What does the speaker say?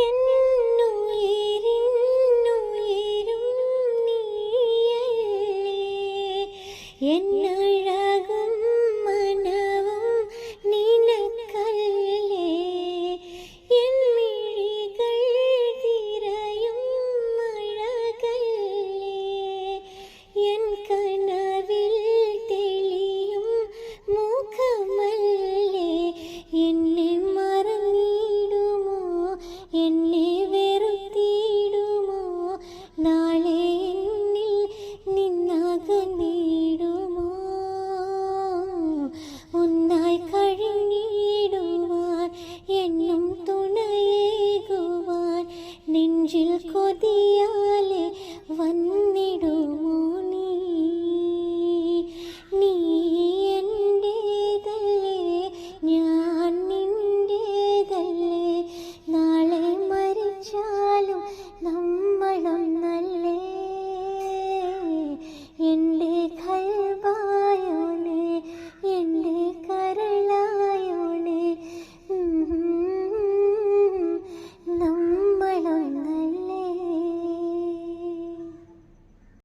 എന്നുയരും നീയല്ലേ? എന്ന എന്നെ വെറുത്തിടുമോ നാളെ എന്നിൽ നിന്നാകാൻ നേടുമോ? ഒന്നായി കഴിഞ്ഞിടുവാൻ എന്നും തുണയേകുവാൻ നെഞ്ചിൽ കൊതിയാലേ വന്നിടും.